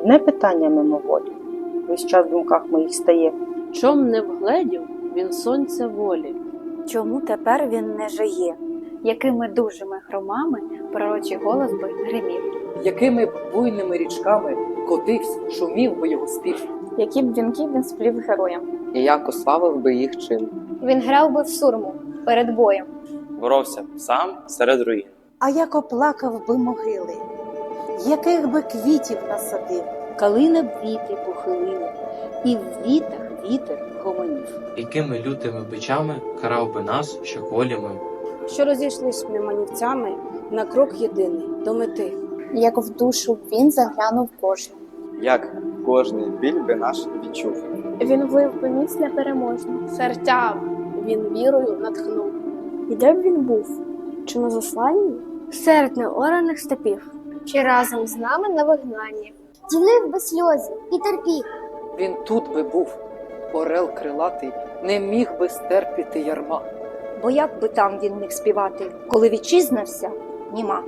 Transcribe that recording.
одне питання мимоволі. Весь час в думках моїх стає. Чом не вгледів він сонця волі. Чому тепер він не жиє? якими дужими хромами пророчий голос би гримів. якими б буйними річками котився, шумів би його спів. Які б вінки він сплів героям? і як ославив би їх чин. Він грав би в сурму перед боєм. боровся б сам серед руїн. А як оплакав би могили, яких би квітів насадив, Калина б віти похилила, і в вітах вітер гомонів. якими лютими бичами карав би нас, що волі ми. що розійшлись неманівцями на крок єдиний до мети. Як в душу він заглянув кожну. Як кожний біль би наш відчув. Він влив би міць непереможну. Серця він вірою натхнув. І де б він був? Чи на засланні? Серед неораних степів. Чи разом з нами на вигнанні? Ділив би сльози і терпів. Він тут би був, орел крилатий, не міг би стерпіти ярма. Бо як би там він міг співати, коли вітчизна вся німа?